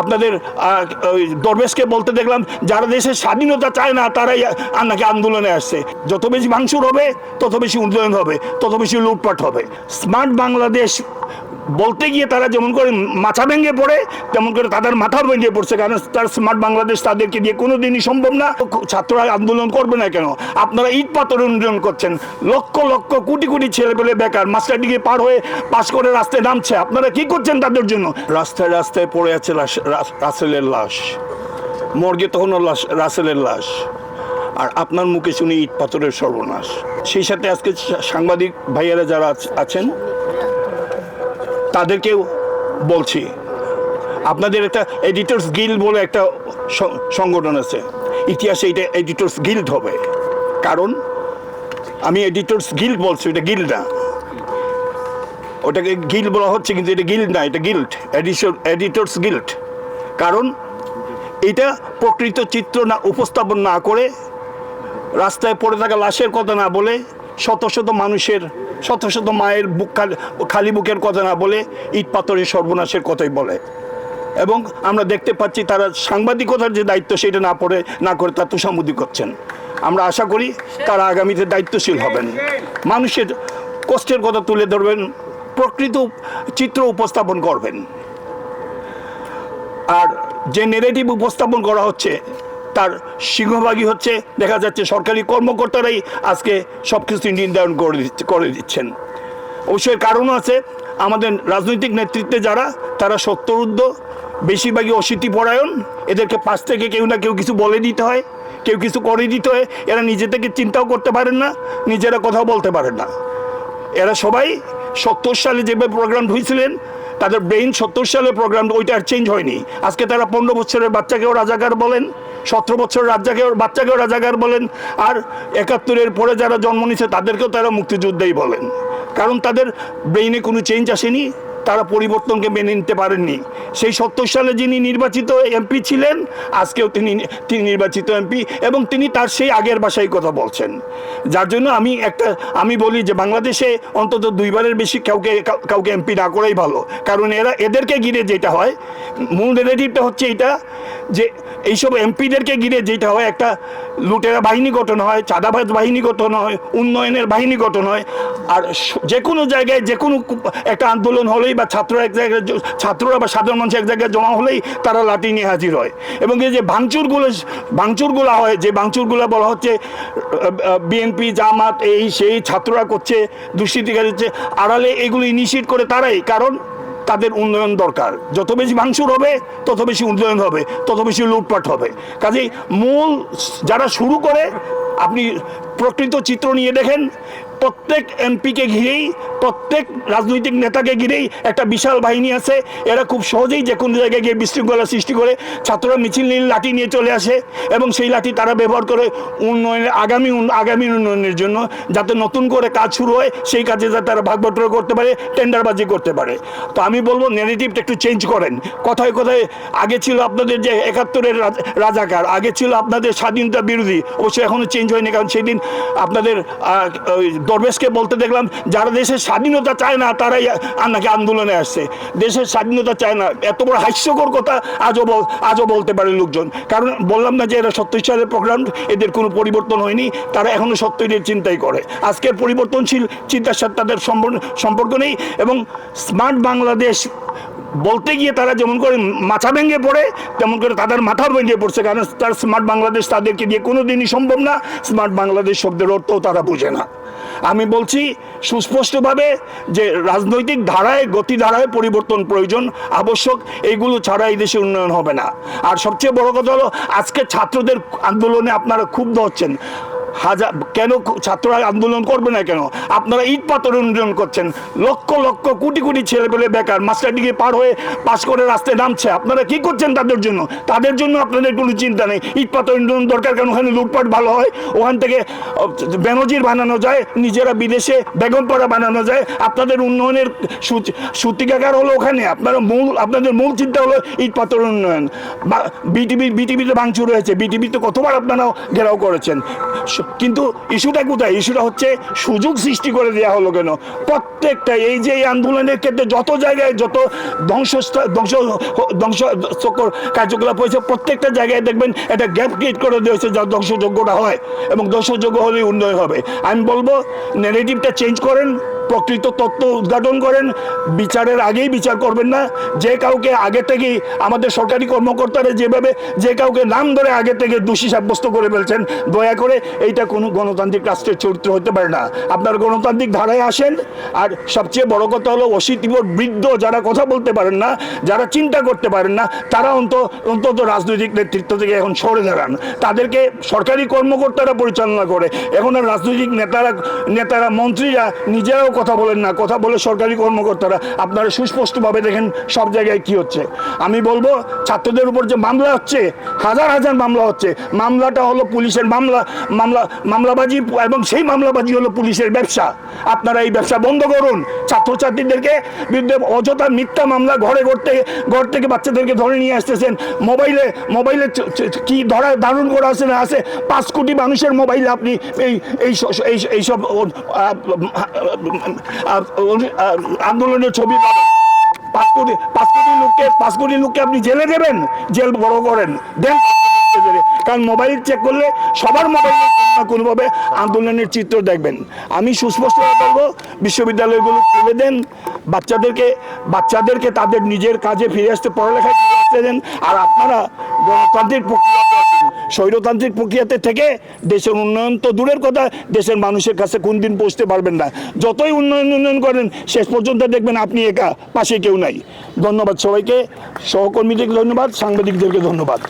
আপনাদের দরবেশকে বলতে দেখলাম, যারা দেশের স্বাধীনতা চায় না, তারাই আপনাকে নাকি আন্দোলনে আসছে। যত বেশি ভাঙচুর হবে, তত বেশি উন্নয়ন হবে, তত বেশি লুটপাট হবে। স্মার্ট বাংলাদেশ বলতে গিয়ে তারা যেমন করে মাথা ভেঙে পড়ে, তেমন করে তাদের মাথা ভেঙে পড়ছে। কারণ তার স্মার্ট বাংলাদেশ তাদেরকে দিয়ে কোনো দিনই সম্ভব না। ছাত্ররা আন্দোলন করবে না কেন? আপনারা ইট পাথর উন্নয়ন করছেন। লক্ষ লক্ষ, কোটি কোটি ছেলে পেলে বেকার, মাস্টার ডিগ্রি পার হয়ে পাশ করে রাস্তায় নামছে। আপনারা কি করছেন তাদের জন্য? রাস্তায় রাস্তায় পড়ে আছে রাসেলের লাশ। মর্গে তখনও লাশ, রাসেলের লাশ। আর আপনার মুখে শুনি ইট পাথরের সর্বনাশ। সেই সাথে আজকে সাংবাদিক ভাইয়েরা যারা আছেন তাদেরকেও বলছি। আপনাদের একটা এডিটর্স গিল্ড বলে একটা সংগঠন আছে। ইতিহাসে এটা এডিটর্স গিল্ড হবে। কারণ আমি এডিটর্স গিল্ড বলছি, এটা গিল্ড না। ওটাকে গিল্ড বলা হচ্ছে, কিন্তু এটা গিল্ড না, এটা গিল্ড এডিশন এডিটর্স গিল্ড কারণ এটা প্রকৃত চিত্র না, উপস্থাপন না করে রাস্তায় পড়ে থাকা লাশের কথা না বলে শত শত মানুষের, শত শত মায়ের বুক খালি বুকের কথা না বলে ইট পাথরের সর্বনাশের কথাই বলে। এবং আমরা দেখতে পাচ্ছি তারা সাংবাদিকতার যে দায়িত্ব সেটা না পড়ে, না করে তা তুষামুদি করছেন। আমরা আশা করি তারা আগামীতে দায়িত্বশীল হবেন। মানুষের কষ্টের কথা তুলে ধরবেন, প্রকৃত চিত্র উপস্থাপন করবেন। আর যে নেগেটিভ উপস্থাপন করা হচ্ছে তার সিংহভাগই হচ্ছে, দেখা যাচ্ছে সরকারি কর্মকর্তারাই আজকে সব কিছু নির্ধারণ করে দিচ্ছে, করে দিচ্ছেন। অবশ্যই কারণও আছে, আমাদের রাজনৈতিক নেতৃত্বে যারা, তারা সত্যরুদ্ধ, বেশিরভাগই অশীতি পরায়ণ এদেরকে পাশ থেকে কেউ না কেউ কিছু বলে দিতে হয়, কেউ কিছু করে দিতে হয়, এরা নিজে থেকে চিন্তাও করতে পারেন না, নিজেরা কথাও বলতে পারেন না। এরা সবাই সত্তর সালে যেভাবে প্রোগ্রাম হয়েছিলেন তাদের ব্রেইন সত্তর সালে প্রোগ্রাম ওইটা আর চেঞ্জ হয়নি। আজকে তারা পনেরো বছরের বাচ্চাকেও রাজাকার বলেন সতেরো বছর রাজাকেও বাচ্চাকেও রাজাকার বলেন, আর একাত্তরের পরে যারা জন্ম নিচ্ছে তাদেরকেও তারা মুক্তিযোদ্ধাই বলেন। কারণ তাদের ব্রেইনে কোনো চেঞ্জ আসেনি, তারা পরিবর্তনকে মেনে নিতে পারেননি। সেই সত্তর সালে যিনি নির্বাচিত এমপি ছিলেন, আজকেও তিনি তিনি নির্বাচিত এমপি এবং তিনি তার সেই আগের ভাষায় কথা বলছেন। যার জন্য আমি একটা, আমি বলি যে বাংলাদেশে অন্তত দুইবারের বেশি কাউকে কাউকে এমপি না করাই ভালো। কারণ এরা, এদেরকে ঘিরে যেটা হয়, মূল রেলেটিভটা হচ্ছে এটা যে এইসব এমপিদেরকে ঘিরে যেটা হয়, একটা লুটেরা বাহিনী গঠন হয়, চাঁদাবাজ বাহিনী গঠন হয়, উন্নয়নের বাহিনী গঠন হয়, আর যে কোনো জায়গায় যে কোনো একটা আন্দোলন হলেই বা ছাত্ররা এক জায়গায় ছাত্ররা বা সাধারণ মানুষ এক জায়গায় জমা হলেই তারা লাঠি নিয়ে হাজির হয়। এবং এই যে ভাঙচুরগুলো ভাঙচুরগুলো হয়, যে ভাঙচুরগুলো বলা হচ্ছে বিএনপি, জামাত, এই সেই ছাত্ররা করছে, দুষ্কৃতিকারী হচ্ছে, আড়ালে এগুলো ইনিশিয়েট করে তারাই। কারণ তাদের উন্নয়ন দরকার। যত বেশি ভাঙচুর হবে, তত বেশি উন্নয়ন হবে, তত বেশি লুটপাট হবে। কাজেই মূল যারা শুরু করে আপনি প্রকৃত চিত্র নিয়ে দেখেন, প্রত্যেক এমপিকে ঘিরেই, প্রত্যেক রাজনৈতিক নেতাকে ঘিরেই একটা বিশাল বাহিনী আছে। এরা খুব সহজেই যে কোনো জায়গায় গিয়ে বিশৃঙ্খলা সৃষ্টি করে ছাত্ররা মিছিল নিয়ে লাঠি নিয়ে চলে আসে এবং সেই লাঠি তারা ব্যবহার করে উন্নয়নের, আগামী আগামী উন্নয়নের জন্য যাতে নতুন করে কাজ শুরু হয়, সেই কাজে যাতে তারা ভাগ বটরা করতে পারে, টেন্ডারবাজি করতে পারে। তো আমি বলব নেগেটিভটা একটু চেঞ্জ করেন। কথায় কথায়, আগে ছিল আপনাদের যে একাত্তরের রাজাকার, আগে ছিল আপনাদের স্বাধীনতা বিরোধী, অবশ্যই এখনও চেঞ্জ হয়নি, কারণ সেদিন আপনাদের দরবেশকে বলতে দেখলাম, যারা দেশের স্বাধীনতা চায় না, তারাই আ- নাকি আন্দোলনে আসছে। দেশের স্বাধীনতা চায় না, এত বড় হাস্যকর কথা আজও আজও বলতে পারে লোকজন। কারণ বললাম না যে এরা সত্তর সালের প্রোগ্রাম, এদের কোনো পরিবর্তন হয়নি, তারা এখনও সত্যের চিন্তাই করে। আজকের পরিবর্তনশীল চিন্তার সাথে তাদের সম্পর্ক নেই এবং স্মার্ট বাংলাদেশ বলতে গিয়ে তারা যেমন করে মাথা ভেঙে পড়ে, তেমন করে তাদের মাথা ভেঙে পড়ছে। কারণ তার স্মার্ট বাংলাদেশ তাদেরকে দিয়ে কোনো দিনই সম্ভব না স্মার্ট বাংলাদেশ শব্দের অর্থও তারা বোঝে না। আমি বলছি, সুস্পষ্টভাবে যে রাজনৈতিক ধারায় গতিধারায় পরিবর্তন প্রয়োজন, আবশ্যক, এইগুলো ছাড়া এই দেশে উন্নয়ন হবে না। আর সবচেয়ে বড় কথা হলো, আজকে ছাত্রদের আন্দোলনে আপনারা ক্ষুব্ধ হচ্ছেন। হাজার কেন ছাত্ররা আন্দোলন করবে না কেন? আপনারা ইট পাথর উন্নয়ন করছেন। লক্ষ লক্ষ কোটি কোটি ছেলে পেলে বেকার মাস্টার ডিগ্রি পার হয়ে পাশ করে রাস্তায় নামছে। আপনারা কি করছেন তাদের জন্য? তাদের জন্য আপনাদের কোনো চিন্তা নেই। ইট পাথর উন্নয়ন দরকার কারণ ওখানে লুটপাট ভালো হয়। ওখান থেকে বেনজির বানানো যায়, নিজেরা বিদেশে বেগমপাড়া বানানো যায়। আপনাদের উন্নয়নের সূতিকাগার হলো ওখানে। আপনারা মূল আপনাদের মূল চিন্তা হলো ইট পাথর উন্নয়ন। বা বিটিভি বিটিভিতে ভাঙচুর হয়েছে। বিটিভিতে কতবার আপনারাও ঘেরাও করেছেন। কিন্তু ইস্যুটা কোথায়? ইস্যুটা হচ্ছে সুযোগ সৃষ্টি করে দেওয়া হলো কেন? প্রত্যেকটা এই যে এই আন্দোলনের ক্ষেত্রে যত জায়গায় যত ধ্বংস ধ্বংস ধ্বংস কার্যকলাপ হয়েছে, প্রত্যেকটা জায়গায় দেখবেন একটা গ্যাপ ক্রিয়েট করে দেওয়া হয়েছে যা ধ্বংসযোগ্যটা হয় এবং ধ্বংসযোগ্য হলেই উন্নয়ন হবে। আমি বলব নেগেটিভটা চেঞ্জ করেন প্রকৃত তত্ত্ব উদ্ঘাটন করেন, বিচারের আগেই বিচার করবেন না। যে কাউকে আগে থেকেই আমাদের সরকারি কর্মকর্তারা যেভাবে, যে কাউকে নাম ধরে আগে থেকে দোষী সাব্যস্ত করে ফেলছেন, দয়া করে এইটা কোনো গণতান্ত্রিক রাষ্ট্রের চরিত্র হতে পারে না। আপনার গণতান্ত্রিক ধারায় আসেন, আর সবচেয়ে বড় কথা হলো অশীতিবর বৃদ্ধ যারা কথা বলতে পারেন না, যারা চিন্তা করতে পারেন না, তারা অন্ত, অন্তত রাজনৈতিক নেতৃত্ব থেকে এখন সরে দাঁড়ান। তাদেরকে সরকারি কর্মকর্তারা পরিচালনা করে, এখন আর রাজনৈতিক নেতারা নেতারা, মন্ত্রীরা নিজেরাও কথা বলেন না, কথা বলে সরকারি কর্মকর্তারা আপনারা সুস্পষ্টভাবে দেখেন সব জায়গায় কি হচ্ছে। আমি বলব, ছাত্রদের উপর যে মামলা হচ্ছে, হাজার হাজার মামলা হচ্ছে, মামলাটা হলো পুলিশের মামলা মামলা, মামলাবাজি এবং সেই মামলাবাজি হলো পুলিশের ব্যবসা। আপনারা এই ব্যবসা বন্ধ করুন। ছাত্রছাত্রীদেরকে বিরুদ্ধে অযথা মিথ্যা মামলা ঘরে ঘর থেকে ঘর থেকে বাচ্চাদেরকে ধরে নিয়ে আসতেছেন। মোবাইলে মোবাইলে কি ধরা ধারণ করা আছে না আছে? পাঁচ কোটি মানুষের মোবাইলে আপনি এই এই এইসব আন্দোলনের ছবি পাবেন। পাঁচ কোটি পাঁচ কোটি লোককে, পাঁচ কোটি লোককে আপনি জেলে দেবেন, জেল বড় করেন। দেন কারণ মোবাইল চেক করলে সবার মোবাইলে কোনোভাবে আন্দোলনের চিত্র দেখবেন। আমি সুস্পষ্টভাবে বলব, বিশ্ববিদ্যালয়গুলো খুলে দেন, বাচ্চাদেরকে বাচ্চাদেরকে তাদের নিজের কাজে ফিরে আসতে, পড়ালেখায় ফিরে আসতে দেন, আর আপনারা গণতান্ত্রিক প্রক্রিয়াতে স্বৈরতান্ত্রিক প্রক্রিয়াতে থেকে দেশের উন্নয়ন তো দূরের কথা, দেশের মানুষের কাছে কোন দিন পৌঁছতে পারবেন না। যতই উন্নয়ন উন্নয়ন করেন, শেষ পর্যন্ত দেখবেন আপনি একা, পাশে কেউ নাই। ধন্যবাদ সবাইকে, সহকর্মীদেরকে ধন্যবাদ, সাংবাদিকদেরকে ধন্যবাদ।